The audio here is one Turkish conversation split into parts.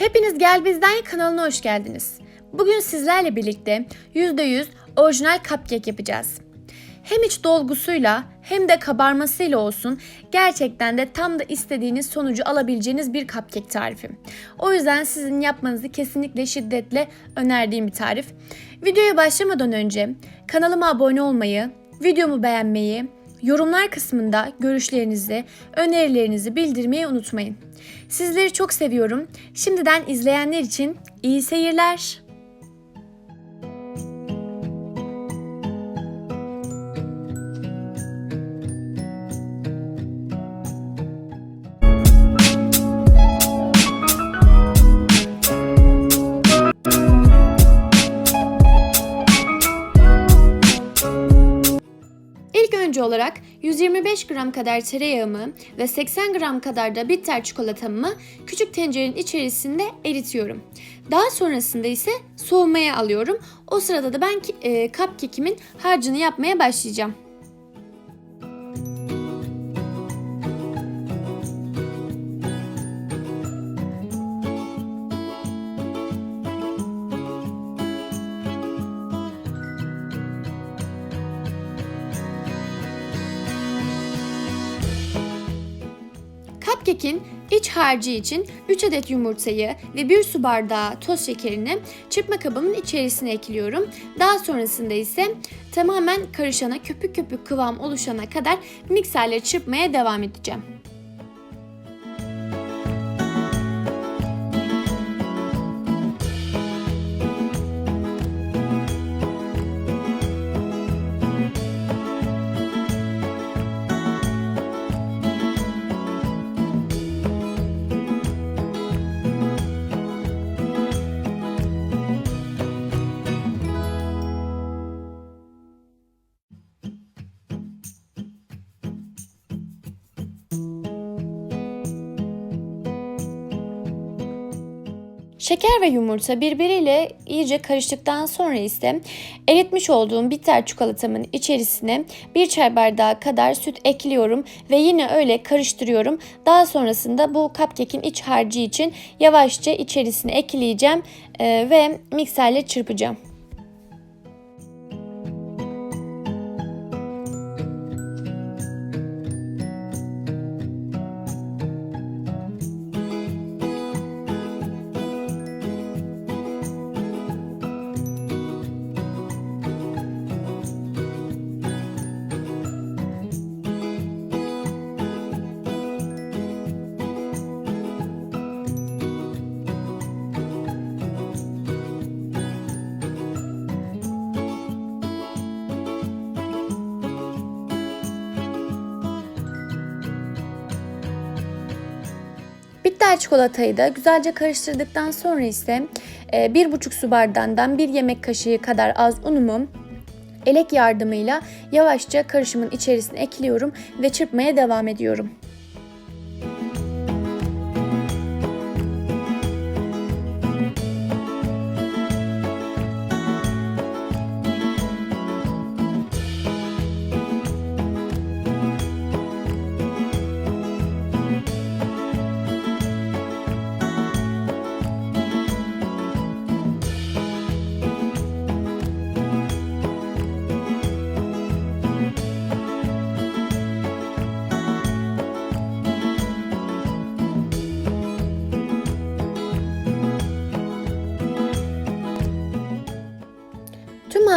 Hepiniz Gel Bizden kanalına hoş geldiniz. Bugün sizlerle birlikte %100 orijinal cupcake yapacağız. Hem iç dolgusuyla hem de kabarmasıyla olsun gerçekten de tam da istediğiniz sonucu alabileceğiniz bir cupcake tarifi. O yüzden sizin yapmanızı kesinlikle şiddetle önerdiğim bir tarif. Videoya başlamadan önce kanalıma abone olmayı, videomu beğenmeyi, yorumlar kısmında görüşlerinizi, önerilerinizi bildirmeyi unutmayın. Sizleri çok seviyorum. Şimdiden izleyenler için iyi seyirler. Önce olarak 125 gram kadar tereyağımı ve 80 gram kadar da bitter çikolatamı küçük tencerenin içerisinde eritiyorum. Daha sonrasında ise soğumaya alıyorum. O sırada da ben e, cupcake'imin harcını yapmaya başlayacağım. Cupcake'in iç harcı için 3 adet yumurtayı ve 1 su bardağı toz şekerini çırpma kabımın içerisine ekliyorum. Daha sonrasında ise tamamen karışana köpük köpük kıvam oluşana kadar mikserle çırpmaya devam edeceğim. Şeker ve yumurta birbiriyle iyice karıştıktan sonra ise eritmiş olduğum bitter çikolatamın içerisine bir çay bardağı kadar süt ekliyorum ve yine öyle karıştırıyorum. Daha sonrasında bu cupcake'in iç harcı için yavaşça içerisine ekleyeceğim ve mikserle çırpacağım. Bitter çikolatayı da güzelce karıştırdıktan sonra ise e, bir buçuk su bardağından bir yemek kaşığı kadar az unumu elek yardımıyla yavaşça karışımın içerisine ekliyorum ve çırpmaya devam ediyorum.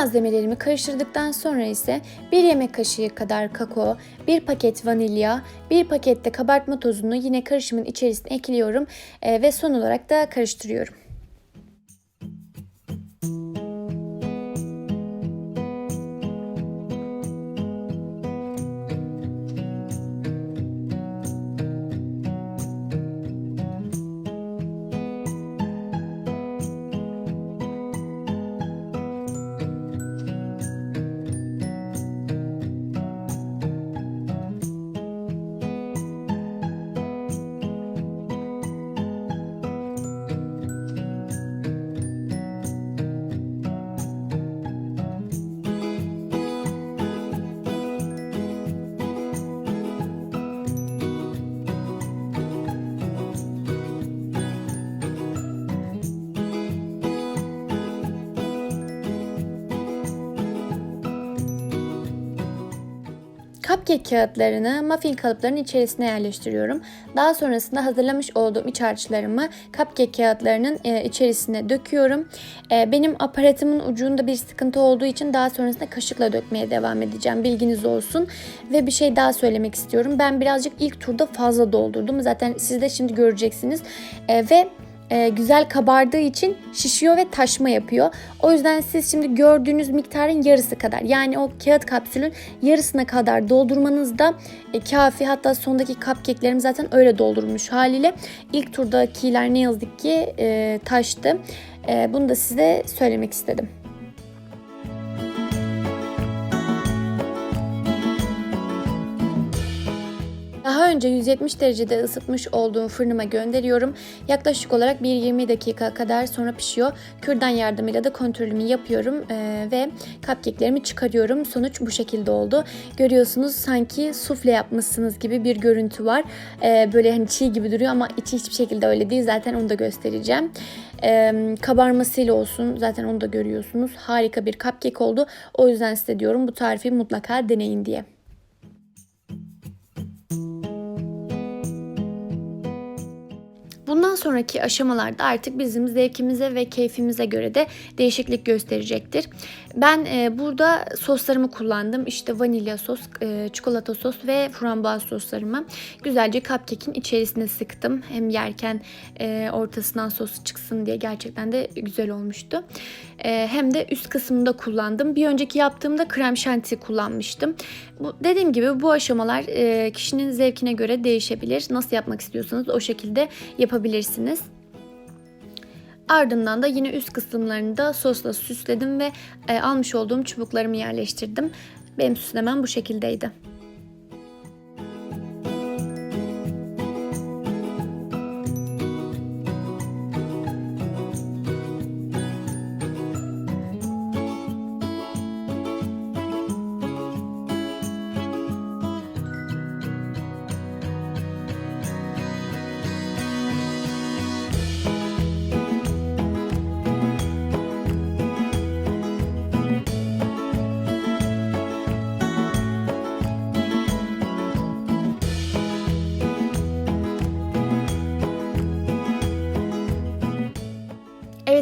Malzemelerimi karıştırdıktan sonra ise bir yemek kaşığı kadar kakao, bir paket vanilya, bir pakette kabartma tozunu yine karışımın içerisine ekliyorum e, ve son olarak da karıştırıyorum. Cupcake kağıtlarını muffin kalıplarının içerisine yerleştiriyorum. Daha sonrasında hazırlamış olduğum iç harçlarımı cupcake kağıtlarının e, içerisine döküyorum. E, benim aparatımın ucunda bir sıkıntı olduğu için daha sonrasında kaşıkla dökmeye devam edeceğim. Bilginiz olsun. Ve bir şey daha söylemek istiyorum. Ben birazcık ilk turda fazla doldurdum. Zaten siz de şimdi göreceksiniz. E, ve e, güzel kabardığı için şişiyor ve taşma yapıyor. O yüzden siz şimdi gördüğünüz miktarın yarısı kadar yani o kağıt kapsülün yarısına kadar doldurmanız da e, kafi. Hatta sondaki cupcake'lerim zaten öyle doldurulmuş haliyle. İlk turdakiler ne yazık ki e, taştı. E, bunu da size söylemek istedim. Önce 170 derecede ısıtmış olduğum fırınıma gönderiyorum. Yaklaşık olarak bir 20 dakika kadar sonra pişiyor. Kürdan yardımıyla da kontrolümü yapıyorum ee, ve cupcake'lerimi çıkarıyorum. Sonuç bu şekilde oldu. Görüyorsunuz sanki sufle yapmışsınız gibi bir görüntü var. Ee, böyle hani çiğ gibi duruyor ama içi hiçbir şekilde öyle değil. Zaten onu da göstereceğim. Ee, kabarmasıyla olsun zaten onu da görüyorsunuz. Harika bir cupcake oldu. O yüzden size diyorum bu tarifi mutlaka deneyin diye. Bundan sonraki aşamalarda artık bizim zevkimize ve keyfimize göre de değişiklik gösterecektir. Ben e, burada soslarımı kullandım. İşte vanilya sos, e, çikolata sos ve frambuaz soslarımı güzelce cupcake'in içerisine sıktım. Hem yerken e, ortasından sosu çıksın diye gerçekten de güzel olmuştu. E, hem de üst kısmında kullandım. Bir önceki yaptığımda krem şanti kullanmıştım. Bu, dediğim gibi bu aşamalar e, kişinin zevkine göre değişebilir. Nasıl yapmak istiyorsanız o şekilde yapabilirsiniz. Ardından da yine üst kısımlarını da sosla süsledim ve e, almış olduğum çubuklarımı yerleştirdim. Benim süslemem bu şekildeydi.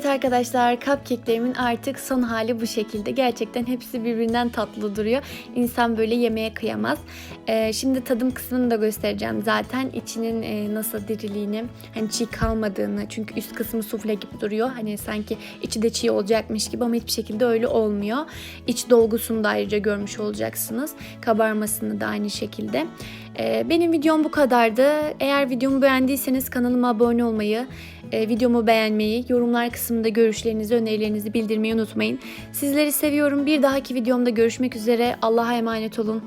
Evet arkadaşlar cupcake'lerimin artık son hali bu şekilde. Gerçekten hepsi birbirinden tatlı duruyor. İnsan böyle yemeye kıyamaz. Ee, şimdi tadım kısmını da göstereceğim zaten. içinin e, nasıl diriliğini, hani çiğ kalmadığını. Çünkü üst kısmı sufle gibi duruyor. Hani sanki içi de çiğ olacakmış gibi ama hiçbir şekilde öyle olmuyor. İç dolgusunu da ayrıca görmüş olacaksınız. Kabarmasını da aynı şekilde. Ee, benim videom bu kadardı. Eğer videomu beğendiyseniz kanalıma abone olmayı, e, videomu beğenmeyi, yorumlar kısmında görüşlerinizi, önerilerinizi bildirmeyi unutmayın. Sizleri seviyorum. Bir dahaki videomda görüşmek üzere. Allah'a emanet olun.